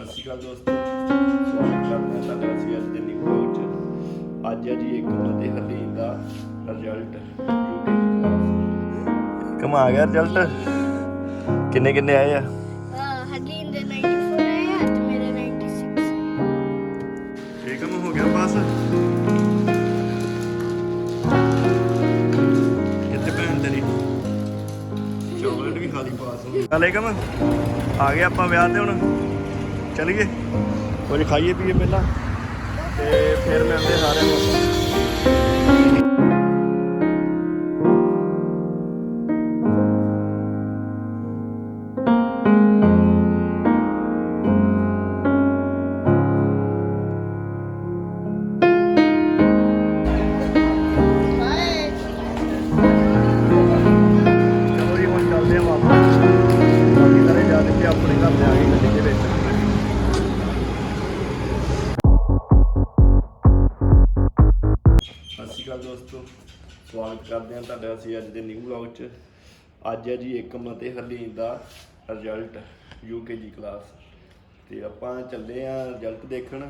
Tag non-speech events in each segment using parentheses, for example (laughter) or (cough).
ਸਤਿ ਸ਼੍ਰੀ ਅਕਾਲ ਦੋਸਤੋ ਸਵਾਗਤ ਕਰਦੇ ਹਾਂ ਤੁਹਾਡਾ ਅਸੀਂ ਅੱਜ ਦੇ ਨਿਊ 'ਚ। ਅੱਜ ਹੈ ਜੀ ਏਕਮ ਅਤੇ ਹਰਲੀਨ ਦਾ ਰਿਜ਼ਲਟ ਏਕਮ ਆ ਗਿਆ ਰਿਜ਼ਲਟ ਕਿੰਨੇ ਕਿੰਨੇ ਆਏ ਆ? ਹਰਲੀਨ ਦੇ 94 ਆਏ ਆ ਤੇ ਮੇਰੇ 96 ਏਕਮ ਹੋ ਗਿਆ ਪਾਸ ਕਿੱਥੇ ਭੈਣ ਤੇਰੀ ਚਾਕਲੇਟ ਵੀ ਖਾ ਲਈ ਪਾਸ ਹੋ ਗਈ। ਚੱਲ ਏਕਮ ਆ ਗਏ ਆਪਾਂ ਵਿਆਹ ਤੇ ਹੁਣ। ਚਲੀਏ। ਕੁਝ ਖਾਈਏ ਪੀਏ ਪਹਿਲਾਂ ਤੇ ਫਿਰ ਮਿਲਦੇ ਸਾਰਿਆਂ ਨੂੰ। ਦੋਸਤੋ ਸਵਾਗਤ ਕਰਦੇ ਹਾਂ ਤੁਹਾਡਾ ਅਸੀਂ ਅੱਜ ਦੇ ਨਿਊ ਵਲੌਗ 'ਚ। ਅੱਜ ਹੈ ਜੀ ਏਕਮ ਅਤੇ ਹਰਲੀਨ ਦਾ ਰਿਜ਼ਲਟ ਯੂਕੇਜੀ ਕਲਾਸ ਤੇ ਆਪਾਂ ਚੱਲੇ ਆ ਰਿਜ਼ਲਟ ਦੇਖਣ।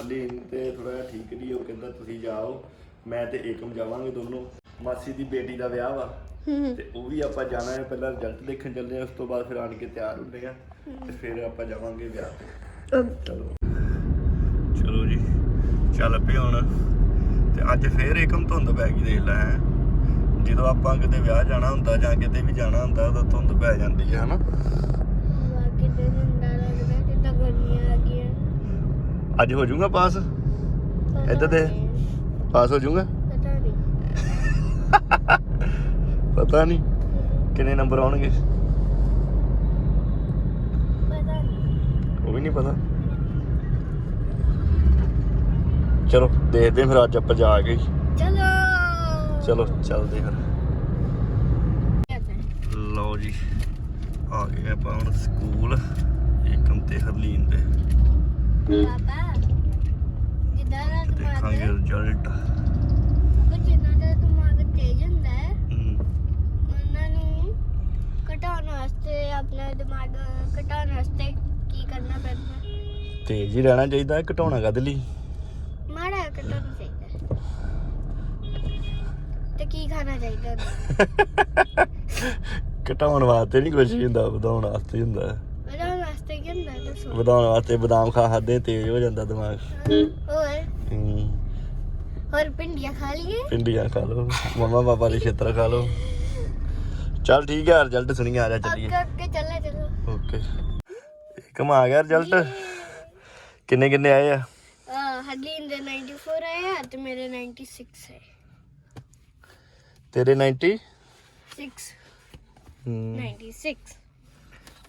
ਹਰਲੀਨ ਤੇ ਥੋੜਾ ਠੀਕ ਨਹੀਂ ਉਹ ਕਹਿੰਦਾ ਤੁਸੀਂ ਜਾਓ ਮੈਂ ਤੇ ਏਕਮ ਜਾਵਾਂਗੇ ਦੋਨੋਂ। ਮਾਸੀ ਦੀ ਬੇਟੀ ਦਾ ਵਿਆਹ ਵਾ। ਤੇ ਉਹ ਵੀ ਆਪਾਂ ਜਾਣਾ ਹੈ ਪਹਿਲਾਂ ਰਿਜ਼ਲਟ ਦੇਖਣ ਚੱਲਦੇ ਆ ਉਸ ਤੋਂ ਬਾਅਦ ਫਿਰ ਆਣ ਕੇ ਤਿਆਰ ਹੁੰਦੇ ਆ ਤੇ ਫਿਰ ਆਪਾਂ ਜਾਵਾਂਗੇ ਵਿਆਹ ਤੇ। ਚਲੋ। ਚਲੋ ਜੀ ਚੱਲ ਹੁਣ। ਤੇ ਅੱਜ ਫੇਰ ਏਕਮ ਧੁੰਦ ਪੈ ਗਈ ਦੇਖ ਲੈ। ਜਦੋਂ ਆਪਾਂ ਕਿਤੇ ਵਿਆਹ ਜਾਣਾ ਹੁੰਦਾ ਜਾਂ ਕਿਤੇ ਵੀ ਜਾਣਾ ਹੁੰਦਾ ਉਦੋਂ ਧੁੰਦ ਪੈ ਜਾਂਦੀ ਹੈ ਹਨਾ। ਬਾਕੀ ਤੇ ਠੰਡਾ ਲੱਗਦਾ ਜਿੱਦਾਂ ਗਰਮੀਆਂ ਆ ਗਈਆਂ ਅੱਜ ਹੋ ਜਾਊਗਾ ਪਾਸ? ਇੱਧਰ ਦੇ। ਪਾਸ ਹੋ ਜਾਊਗਾ? ਪਤਾ ਨਹੀਂ। ਪਤਾ ਨਹੀਂ ਕਿੰਨੇ ਨੰਬਰ ਆਉਣਗੇ। ਪਤਾ ਨਹੀਂ। ਉਹ ਵੀ ਨਹੀਂ ਪਤਾ। ਚਲੋ ਦੇਖਦੇ ਫਿਰ ਅੱਜ ਆਪਾਂ ਜਾ ਕੇ। ਚਲੋ। ਚਲੋ ਚੱਲਦੇ ਫਿਰ। ਲਓ ਜੀ ਆ ਗਏ ਆਪਾਂ ਹੁਣ ਸਕੂਲ। ਏਕਮ ਤੇ ਹਰਲੀਨ ਦੇ। ਪਾਪਾ ਜਿੱਦਾਂ ਦਾ ਦੇਖਾਂਗੇ ਰਿਜ਼ਲਟ ਜਿੰਨਾ ਦਾ ਦਿਮਾਗ ਤੇਜ਼ ਹੁੰਦਾ ਹੈ ਉਹਨਾਂ ਨੂੰ ਘਟਾਉਣ ਵਾਸਤੇ ਆਪਣਾ ਦਿਮਾਗ ਘਟਾਉਣ ਵਾਸਤੇ ਕੀ ਕਰਨਾ ਪੈਂਦਾ? ਤੇਜ਼ ਹੀ ਰਹਿਣਾ ਚਾਹੀਦਾ ਘਟਾਉਣਾ ਕਦ ਲਈ? ਮਾੜਾ ਘਟਾਉਣਾ ਚਾਹੀਦਾ ਤੇ ਕੀ ਖਾਣਾ ਚਾਹੀਦਾ ਉਹਨੂੰ? (laughs) ਘਟਾਉਣ ਵਾਸਤੇ ਨਹੀਂ ਕੁਝ ਹੁੰਦਾ ਵਧਾਉਣ ਵਾਸਤੇ ਹੀ ਹੁੰਦਾ। ਵਧਾਉਣ ਵਾਸਤੇ ਕੀ ਹੁੰਦਾ ਦੱਸੋ। ਵਧਾਉਣ ਵਾਸਤੇ ਬਦਾਮ ਖਾ ਖਾਦੇ ਤੇਜ਼ ਹੋ ਜਾਂਦਾ ਦਿਮਾਗ। ਹੋਰ? ਹਮ, ਹੋਰ ਪਿੰਡੀਆਂ ਖਾ ਲਈਏ? ਭਿੰਡੀਆਂ ਖਾ ਲਓ ਮਮਾ ਪਾਪਾ ਦੇ ਛੇਤਰ ਖਾ ਲਓ। ਚੱਲ ਠੀਕ ਹੈ ਰਿਜ਼ਲਟ ਸੁਣੀ ਆ ਜਾ ਚੱਲੀਏ। ਅੱਗੇ ਅੱਗੇ ਚੱਲੇ ਚਲੋ। ਓਕੇ। ਇੱਕਮ ਆ ਗਿਆ ਰਿਜ਼ਲਟ ਕਿੰਨੇ ਕਿੰਨੇ ਆਏ ਆ? ਹਰਲੀਨ ਦੇ 94 ਆਏ ਆ ਤੇ ਮੇਰੇ 96 ਹੈ ਤੇਰੇ 90 6 ਹਮ, 96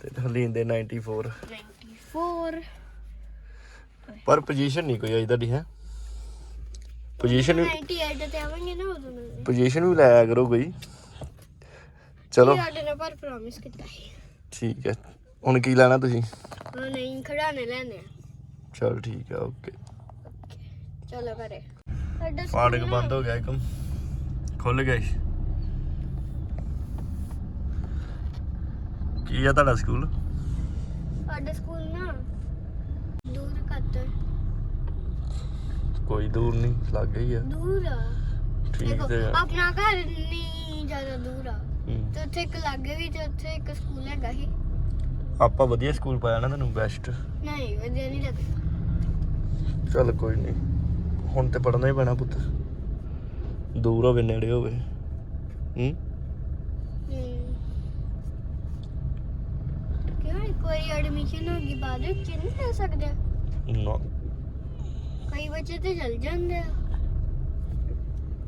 ਤੇ ਹਰਲੀਨ ਦੇ 94 94 ਪਰ ਪੋਜੀਸ਼ਨ ਨਹੀਂ ਕੋਈ ਆਈ ਤੁਹਾਡੀ ਹੈ? ਪੋਜੀਸ਼ਨ 98 ਤੇ ਆਵਾਂਗੇ ਨਾ ਉਦੋਂ ਪੋਜੀਸ਼ਨ ਵੀ ਲਾਇਆ ਕਰੋ ਕੋਈ। ਚਲੋ। ਸਾਡੇ ਨਾਲ ਪਰ ਪ੍ਰੋਮਿਸ ਕੀਤਾ ਹੈ ਠੀਕ ਹੈ। ਹੁਣ ਕੀ ਲੈਣਾ ਤੁਸੀਂ? ਉਹ ਨਹੀਂ ਖੜਾਣੇ ਲੈਣੇ ਆ। ਚਲ ਠੀਕ ਹੈ ਓਕੇ ਚਲੋ ਘਰੇ। ਸਾਡਾ ਫਾਟਕ ਸਕੂਲ ਬੰਦ ਹੋ ਗਿਆ ਇੱਕਮ ਖੁੱਲ ਗਿਆ ਜੀ। ਕੀ ਆ ਤੁਹਾਡਾ ਸਕੂਲ? ਸਾਡਾ ਸਕੂਲ ਨਾ ਦੂਰ ਕੱਟ ਕੋਈ ਦੂਰ ਨਹੀਂ ਲੱਗੇ ਹੀ ਆ। ਦੂਰ ਆ। ਠੀਕ ਦੇਖੋ ਤੇ ਆ। ਆਪਣਾ ਘਰ ਨਹੀਂ ਜ਼ਿਆਦਾ ਦੂਰ ਆ। ਤੇ ਉੱਥੇ ਇੱਕ ਲਾਗੇ ਵੀ ਤੇ ਉੱਥੇ ਇੱਕ ਸਕੂਲ ਹੈਗਾ ਹੀ ਆਪਾਂ ਵਧੀਆ ਸਕੂਲ ਪਾਇਆ ਨਾ ਤੁਹਾਨੂੰ ਬੈਸਟ। ਨਹੀਂ ਵਧੀਆ ਨਹੀਂ ਲੱਗਦਾ। ਚੱਲ ਕੋਈ ਨਹੀਂ। ਹੁਣ ਤੇ ਪੜਨਾ ਹੀ ਪੈਣਾ ਪੁੱਤ। ਦੂਰ ਹੋਵੇ ਨੇੜੇ ਹੋਵੇ। ਹੂੰ। ਕਿਉਂ ਇੱਕ ਵਾਰੀ ਐਡਮਿਸ਼ਨ ਹੋ ਗਈ ਬਾਅਦ ਵਿੱਚ ਨਹੀਂ ਲੈ ਸਕਦੇ? ਨਾ। ਕਈ ਬੱਚੇ ਤੇ ਚਲ ਜਾਂਦੇ ਆ।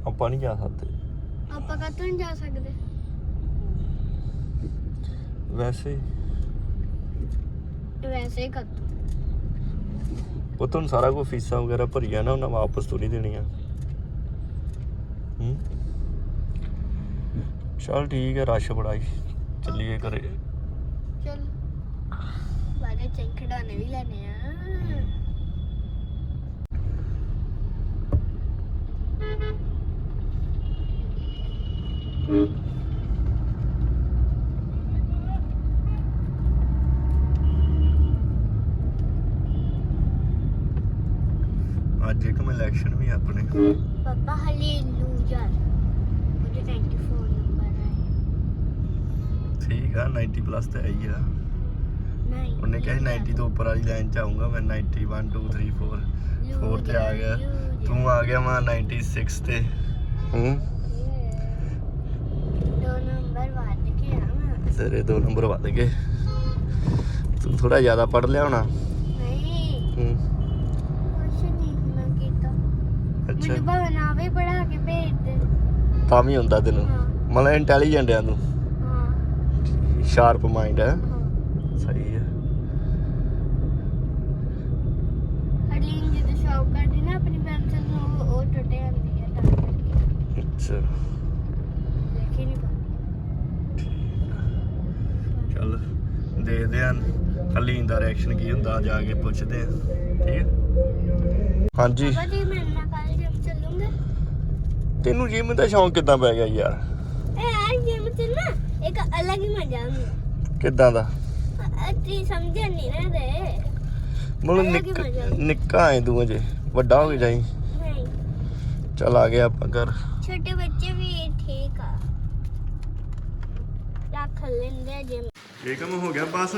ਆਪਾਂ ਨਹੀਂ ਜਾ ਸਕਦੇ। ਆਪਾਂ ਕਾਹਤੋਂ ਨਹੀਂ ਜਾ ਸਕਦੇ? ਵੈਸੇ ਵੈਸੇ ਹੀ ਕਾਹਤੋਂ? ਉਹ ਤੁਹਾਨੂੰ ਸਾਰਾ ਕੁਝ ਫੀਸਾਂ ਵਗੈਰਾ ਭਰੀਆਂ ਨਾ ਉਹਨਾਂ ਵਾਪਸ ਤੋਂ ਨਹੀਂ ਦੇਣੀਆਂ। ਹੂੰ? ਚਲ ਠੀਕ ਹੈ ਰਸ਼ ਬੜਾਈ ਚੱਲੀਏ ਘਰੇ। ਚਲ। ਬਾਰੇ ਚੰਨ ਖਿਡਾਉਣੇ ਵੀ ਲੈਣੇ ਆ ਇੱਕ ਮੈਂ ਇਲੈਕਸ਼ਨ ਵੀ ਆਪਣੇ ਪਾਪਾ ਹਾਲੇਲੂਇਆ ਉਹਦੇ 94 ਨੰਬਰ ਹੈ ਆ 90 ਪਲੱਸ ਤੇ ਆਈ ਆ। ਨਹੀਂ ਉਹਨੇ ਕਿਹਾ ਸੀ 90 ਤੋਂ ਉੱਪਰ ਵਾਲੀ ਲਾਈਨ ਚ ਆਉਂਗਾ ਮੈਂ 91 2 3 4 4 ਤੇ ਆ ਗਿਆ। ਤੂੰ ਆ ਗਿਆ ਮੈਂ 96 ਤੇ। ਹੂੰ? ਦੋ ਨੰਬਰ ਵੱਧ ਤੇਰੇ ਦੋ ਨੰਬਰ ਵੱਧ ਗਏ। ਤੂੰ ਥੋੜਾ ਜ਼ਿਆਦਾ ਪੜ ਲਿਆ ਹੋਣਾ। ਨਹੀਂ। ਹੂੰ। ਕੁਛ ਨਹੀਂ ਮੈਂ ਕੀਤਾ। ਅੱਛਾ। ਮੈਨੂੰ ਵੀ ਪੜਾ ਕੇ ਭੇਜ ਦੇ। ਤਾਂ ਵੀ ਹੁੰਦਾ ਤੈਨੂੰ। ਮਤਲਬ ਇੰਟੈਲੀਜੈਂਟ ਆ ਤੂੰ। ਸ਼ਾਰਪ ਮਾਈਂਡ ਹੈ। ਸਹੀ ਹੈ। ਹਰਲੀਨ ਜਦੋਂ ਸ਼ੌਕ ਕਰਦੀ ਨਾ ਆਪਣੀ ਪੈਨਸਲ ਨੂੰ ਉਹ ਟੁੱਟ ਜਾਂਦੀ ਹੈ ਤਾਂ ਕਰਕੇ। ਅੱਛਾ। ਦੇਖੀ ਨਹੀਂ ਪਾਉਂਦੀ ਚੱਲ ਦੇਖਦੇ ਆਂ ਹਲੀਨ ਦਾ ਰਿਐਕਸ਼ਨ ਕੀ ਹੁੰਦਾ ਜਾ ਕੇ ਪੁੱਛਦੇ ਆਂ ਠੀਕ ਹੈ? ਹਾਂਜੀ। ਪਾਪਾ ਜੀ ਮੇਰੇ ਨਾਲ ਕੱਲ ਜਿਮ ਚੱਲੂਗੇ? ਤੈਨੂੰ ਜਿਮ ਦਾ ਸ਼ੌਂਕ ਕਿੱਦਾਂ ਪੈ ਗਿਆ ਯਾਰ? ਇੱਕ ਅਲੱਗ ਹੀ ਮਜ਼ਾ ਹੁੰਦਾ ਕਿੱਦਾਂ ਦਾ? ਅੱਛੀ ਸਮਝਣ ਨਹੀਂ ਨਾ ਦੇ ਮਤਲਬ ਅਲੱਗ ਹੀ ਨਿੱਕ- ਮਜ਼ਾ। ਨਿੱਕਾ ਹੈ ਤੂੰ ਅਜੇ ਵੱਡਾ ਹੋ ਕੇ ਜਾਈ। ਨਹੀਂ। ਚੱਲ ਆ ਗਿਆ ਆਪਾਂ ਘਰ। ਛੋਟੇ ਬੱਚੇ ਵੀ ਠੀਕ ਆ। ਰੱਖ ਲੈਂਦੇ ਆ ਜਿਮ। ਇਹ ਕੰਮ ਹੋ ਗਿਆ ਬਸ।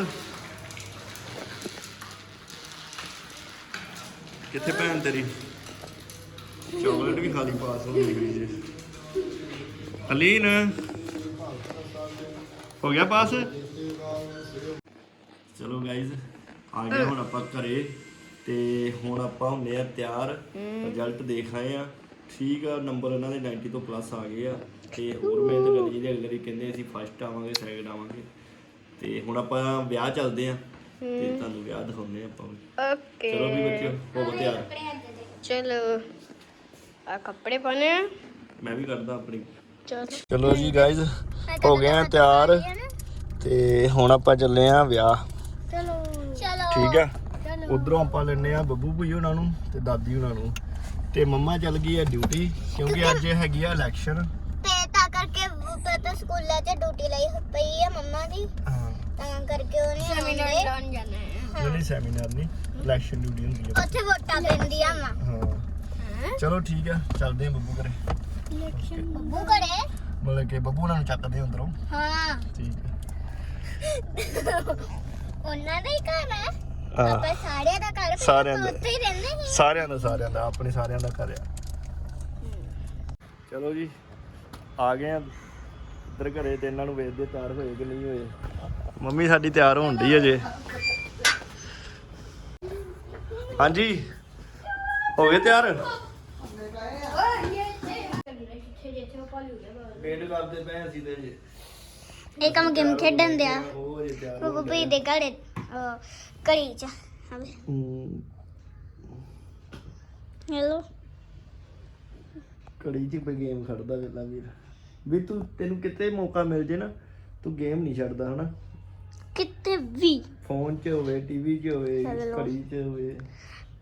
ਕਿੱਥੇ ਭੈਣ ਤੇਰੀ? ਚਾਕਲੇਟ ਵੀ ਖਾਲੀ ਪਾਸ ਹੋ ਗਈ ਜੇ। ਅਲੀਨ। ਹੋ ਗਿਆ ਪਾਸ? ਚਲੋ ਗਾਇਜ਼ ਆ ਗਏ ਹੁਣ ਆਪਾਂ ਘਰੇ ਤੇ ਹੁਣ ਆਪਾਂ ਹੁੰਨੇ ਆ ਤਿਆਰ ਰਿਜ਼ਲਟ ਦੇਖ ਆਏ ਆ। ਠੀਕ ਆ ਨੰਬਰ ਉਹਨਾਂ ਦੇ 90 ਤੋਂ ਪਲੱਸ ਆ ਗਏ ਆ। ਤੇ ਹੋਰ ਮਿਹਨਤ ਕਰਨੀ ਜਿਹਦੇ ਅਗਲੇ ਕਹਿੰਦੇ ਅਸੀਂ ਫਸਟ ਆਵਾਂਗੇ ਸੈਕਿੰਡ ਆਵਾਂਗੇ। ਤੇ ਹੁਣ ਆਪਾਂ ਵਿਆਹ ਚੱਲਦੇ ਆ। ਤੇ ਤੁਹਾਨੂੰ ਵਿਆਹ ਦਿਖਾਉਂਦੇ ਆ ਆਪਾਂ। ਓਕੇ ਚਲੋ ਵੀ ਬੱਚਿਓ ਹੋਵੋ ਤਿਆਰ। ਚਲੋ। ਆ ਕੱਪੜੇ ਪਾਣੇ ਮੈਂ ਵੀ ਕਰਦਾ ਆਪਣੀ। ਚਲੋ। ਚਲੋ ਜੀ ਗਾਇਜ਼ ਹੋ ਗਏ ਆ ਤਿਆਰ। ਤੇ ਹੁਣ ਆਪਾਂ ਚੱਲੇ ਆ ਵਿਆਹ। ਚਲੋ। ਚਲੋ। ਠੀਕ ਆ? ਉਧਰੋਂ ਆਪਾਂ ਲੈਣੇ ਆ ਬੱਬੂ ਭਈ ਉਹਨਾਂ ਨੂੰ ਤੇ ਦਾਦੀ ਉਹਨਾਂ ਨੂੰ। ਤੇ ਮੰਮਾ ਚੱਲ ਗਈ ਆ ਡਿਊਟੀ ਕਿਉਂਕਿ ਅੱਜ ਹੈਗੀ ਆ ਇਲੈਕਸ਼ਨ ਤੇ ਤਾਂ ਕਰਕੇ ਪਤਾ ਸਕੂਲਾਂ 'ਚ ਡਿਊਟੀ ਲਈ ਪਈ ਆ ਮੰਮਾ ਦੀ। ਹਾਂ। ਤਾਂ ਕਰਕੇ ਉਹਨੇ ਸੈਮੀਨਾਰ ਲਾਉਣ ਜਾਣਾ ਹੈ। ਨਹੀਂ ਸੈਮੀਨਾਰ ਨਹੀਂ ਇਲੈਕਸ਼ਨ ਡਿਊਟੀ ਹੁੰਦੀ ਆ। ਉੱਥੇ ਵੋਟਾਂ ਪੈਂਦੀਆਂ ਵਾ। ਹਾਂ। ਚਲੋ ਠੀਕ ਆ ਚੱਲਦੇ ਆ ਬੱਬੂ ਘਰੇ। ਇਲੈਕਸ਼ਨ ਬੱਬੂ ਕਰੇ ਮਤਲਬ ਕਿ ਬੱਬੂ ਉਹਨਾਂ ਨੂੰ ਚੱਕਦੇ ਅੰਦਰੋਂ। ਹਾਂ। ਠੀਕ ਉਹਨਾਂ ਦਾ ਹੀ ਘਰ ਹੈ। ਆ ਆਪਾਂ ਸਾਰਿਆਂ ਦਾ ਘਰ ਫਿਰ ਸਾਰਿਆਂ ਆਪਾਂ ਦਾ। ਉੱਥੇ ਹੀ ਰਹਿੰਦੇ ਸੀ ਸਾਰਿਆਂ ਦਾ ਸਾਰਿਆਂ ਦਾ ਆਪਣੇ ਸਾਰਿਆਂ ਦਾ ਘਰ ਆ। ਚਲੋ ਜੀ ਆ ਗਏ ਆ। ਇੱਧਰ ਘਰੇ ਤੇ ਇਹਨਾਂ ਨੂੰ ਵੇਖਦੇ ਤਿਆਰ ਹੋਏ ਕਿ ਨਹੀਂ ਹੋਏ। ਮੰਮੀ ਸਾਡੀ ਤਿਆਰ ਹੋਣ ਅਜੇ। ਹਾਂਜੀ। ਹੋ ਗਏ ਤਿਆਰ? ਵੇਟ ਕਰਦੇ ਪਏ ਅਸੀਂ ਤੇ ਜੀ ਇਹ ਕੰਮ ਗੇਮ ਖੇਡਣ ਦਿਆ। ਉਹ ਤਿਆਰ ਭਈ ਦੇ ਘੜੀ ਚ ਹਵੇ ਹੂੰ ਹੈਲੋ। ਕੜੀ ਚ ਪੇ ਗੇਮ ਖੜਦਾ ਵੇਲਾ ਵੀਰ। ਵੀ ਤੂੰ ਤੈਨੂੰ ਕਿਤੇ ਮੌਕਾ ਮਿਲ ਜੇ ਨਾ ਤੂੰ ਗੇਮ ਨਹੀਂ ਛੱਡਦਾ ਹਨਾ? ਕਿਤੇ ਵੀ। ਫੋਨ 'ਚ ਹੋਵੇ ਟੀਵੀ 'ਚ ਹੋਵੇ. ਘੜੀ 'ਚ ਹੋਵੇ।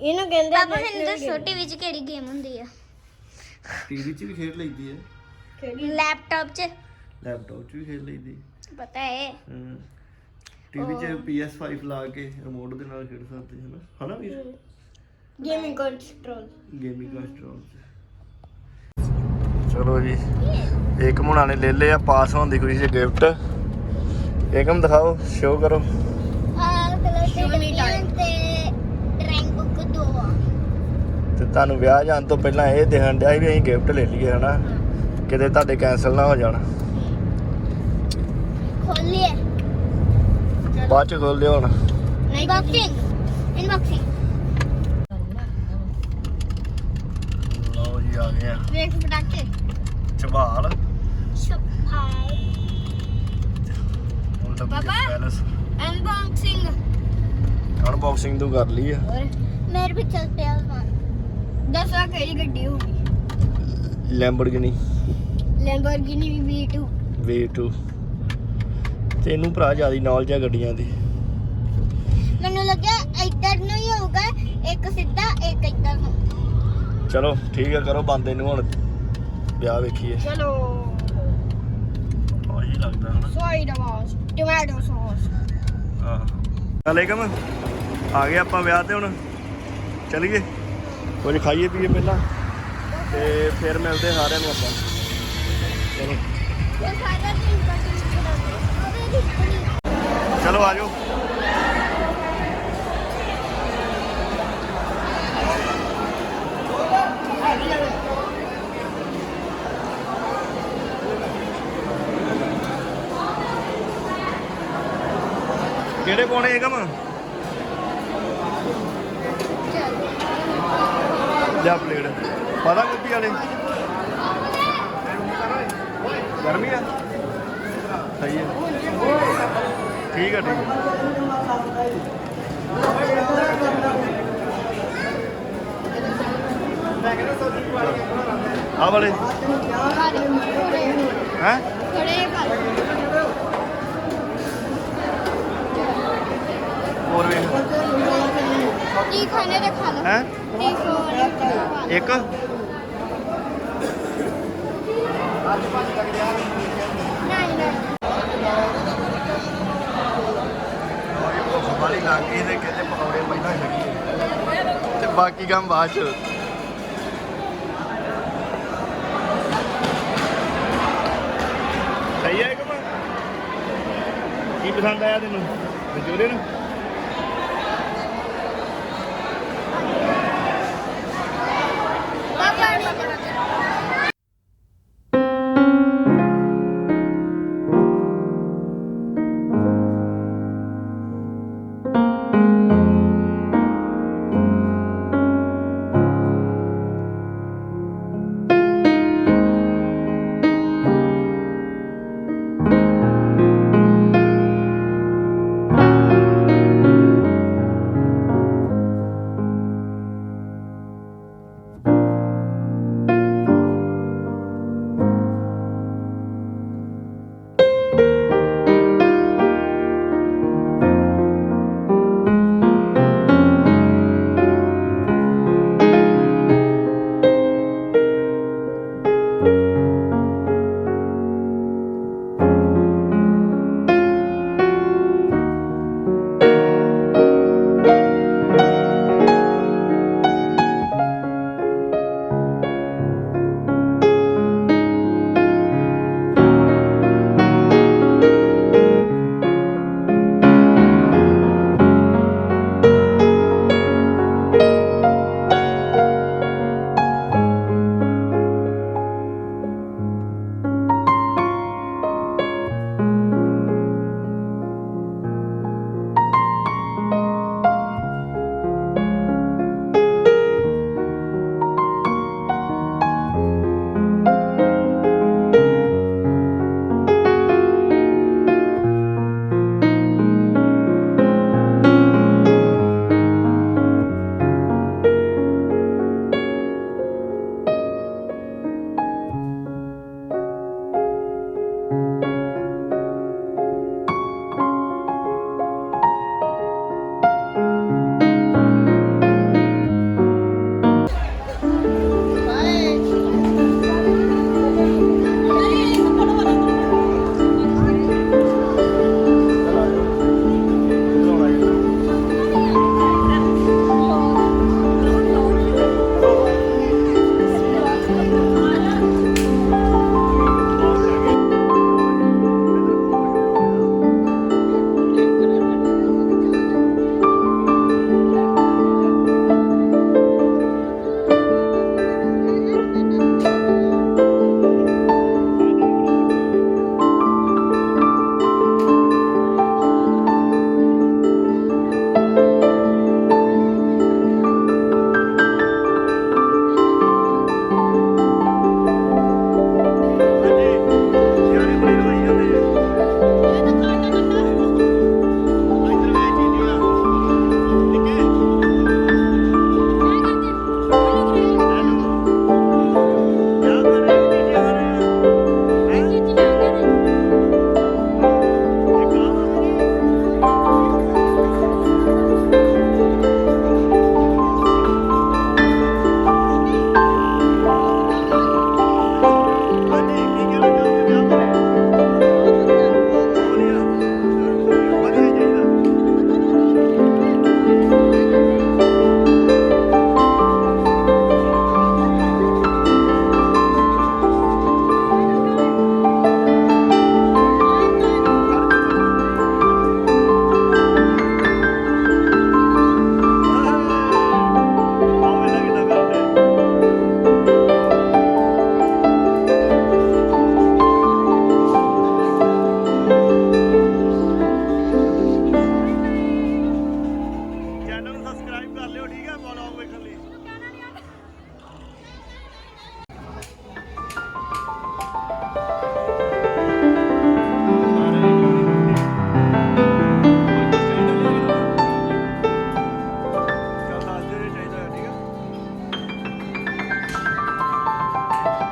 ਇਹਨੂੰ ਕਹਿੰਦੇ ਪਾਪਾ ਮੈਨੂੰ ਤਾਂ ਛੋਟੀ ਵਿੱਚ ਕਿਹੜੀ ਗੇਮ ਹੁੰਦੀ ਆ? ਟੀਵੀ 'ਚ ਵੀ ਖੇਡ ਲਈਦੀ ਹੈ ਲੈਪਟਾਪ 'ਚ। ਲੈਪਟਾਪ 'ਚ ਵੀ ਖੇਡ ਲਈਦੀ। ਪਤਾ ਹੈ। ਹਾਂ ਟੀਵੀ 'ਚ PS5 ਲਾ ਕੇ ਰਿਮੋਟ ਦੇ ਨਾਲ ਖੇਡ ਸਕਦੇ ਹਨਾ? ਹਨਾ ਵੀਰ? ਗੇਮਿੰਗ ਕੰਟਰੋਲ ਗੇਮਿੰਗ ਕੰਟਰੋਲ ਚਲੋ ਜੀ ਏਕਮ ਹੁਣਾਂ ਨੇ ਲੈ ਲਿਆ ਪਾਸ ਹੋਣ ਦੀ ਖੁਸ਼ੀ 'ਚ ਗਿਫਟ ਏਕਮ ਦਿਖਾਓ ਸ਼ੋਅ ਕਰੋ। ਆ ਕਲਰ ਤੇ ਡਰਾਇੰਗ ਬੁੱਕ ਦੋ ਆ। ਤੇ ਤੁਹਾਨੂੰ ਵਿਆਹ ਜਾਣ ਤੋਂ ਪਹਿਲਾਂ ਇਹ ਦੇਖਣ ਡਿਆ ਸੀ ਵੀ ਅਸੀਂ ਗਿਫਟ ਲੈ ਲਈਏ ਹਨਾ? ਕਿਤੇ ਤੁਹਾਡੇ ਕੈਨਸਲ ਨਾ ਹੋ ਜਾਣ। ਖੋਲੀਏ। ਬਾਅਦ ਚ ਖੋਲ ਲਿਓ ਹੁਣ ਇਨਬਾਕਸਿੰਗ ਇਨਬਾਕਸਿੰਗ ਲਓ ਜੀ ਆ ਗਏ ਆ। ਵੇਖ ਪਟਾਕੇ। ਚਬਾਲ। ਛਪਾਈ ਪਾਪਾ? ਪੈਲਸ ਅਨਬਾਕਸਿੰਗ ਅਨਬਾਕਸਿੰਗ ਤੂੰ ਕਰ ਲਈ ਆ। ਮੇਰੇ ਵੀ ਚੱਲ ਪਿਆ ਸਮਾਨ। ਦੱਸਾ ਕਿਹੜੀ ਗੱਡੀ ਹੋਊਗੀ। ਲੈਂਬਰਗਿਨੀ ਲੈਂਬਰਗਿਨੀ V2 V2 ਤੈਨੂੰ ਭਰਾ ਜਿਆਦੀ ਨੌਲੇਜ ਆ ਗੱਡੀਆਂ ਦੀ। ਮੈਨੂੰ ਲੱਗਿਆ ਇੱਧਰ ਨੂੰ ਹੀ ਹੋਊਗਾ ਇੱਕ ਸਿੱਧਾ ਇੱਕ ਇੱਧਰ ਨੂੰ। ਚਲੋ ਠੀਕ ਆ ਕਰੋ ਬੰਦ ਇਹਨੂੰ ਹੁਣ ਵਿਆਹ ਵੇਖੀਏ। ਚਲੋ। ਆਹੀ ਲੱਗਦਾ ਹਨਾ ਸੋਈ ਡਵਾਸ ਟੋਮੈਟੋ ਸੌਸ। ਹਾਂ ਅਲੈਕਮ ਆ ਗਏ ਆਪਾਂ ਵਿਆਹ ਤੇ ਹੁਣ। ਚਲੀਏ। ਕੁਝ ਖਾਈਏ ਪੀਏ ਪਹਿਲਾਂ। ਤੇ ਫਿਰ ਮਿਲਦੇ ਸਾਰਿਆਂ ਨੂੰ ਆਪਾਂ। ਚਲੋ। ਉਹ ਸਾਰਾ ਦਿਨ ਕਿਹੜੇ ਪਾਉਣੇ ਹੈਗਾ ਮੈਂ ਜਾ ਪਲੇਟ। ਪਤਾ ਗੋਭੀ ਵਾਲੇ ਗਰਮੀ ਆ। ਸਹੀ ਹੈ। ਠੀਕ ਹੈ ਠੀਕ ਹੈ ਆ ਵਾਲੇ। ਹੈ? ਹੋਰ ਵੇ ਕੀ ਖਾਣੇ ਖਾ ਲਓ ਹੈ? ਕੀ ਇੱਕ। ਨਹੀਂ ਨਹੀਂ। ਵਾਲੀ ਲੱਗ ਗਈ ਤੇ ਕਹਿੰਦੇ ਪਕੌੜੇ ਪਹਿਲਾਂ ਛਕੀ ਤੇ ਬਾਕੀ ਕੰਮ ਬਾਅਦ ਚ। ਸਹੀ ਹੈ ਕਮਾ ਕੀ ਪਸੰਦ ਆਇਆ ਤੈਨੂੰ? ਮਨਚੂਰੀਅਨ?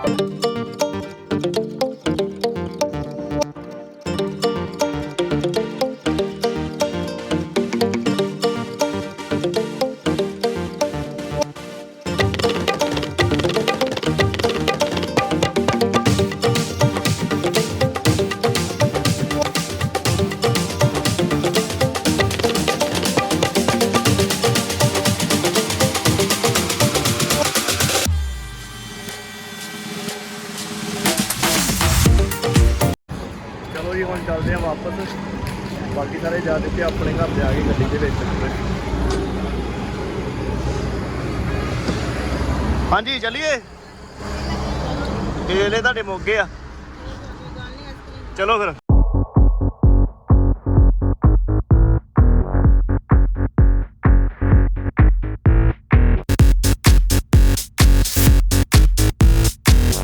ਚਲੋ ਚੱਲਦੇ ਆ ਵਾਪਸ। ਬਾਕੀ ਸਾਰੇ ਜਾ ਦਿੱਤੇ ਆਪਣੇ ਘਰ ਦੇ ਆ ਗਏ ਗੱਡੀ ਦੇ ਵਿੱਚ ਹਾਂਜੀ, ਚੱਲੀਏ? ਇਹ ਲੈ ਤੁਹਾਡੇ ਮੋਗੇ ਆ। ਚਲੋ ਫਿਰ।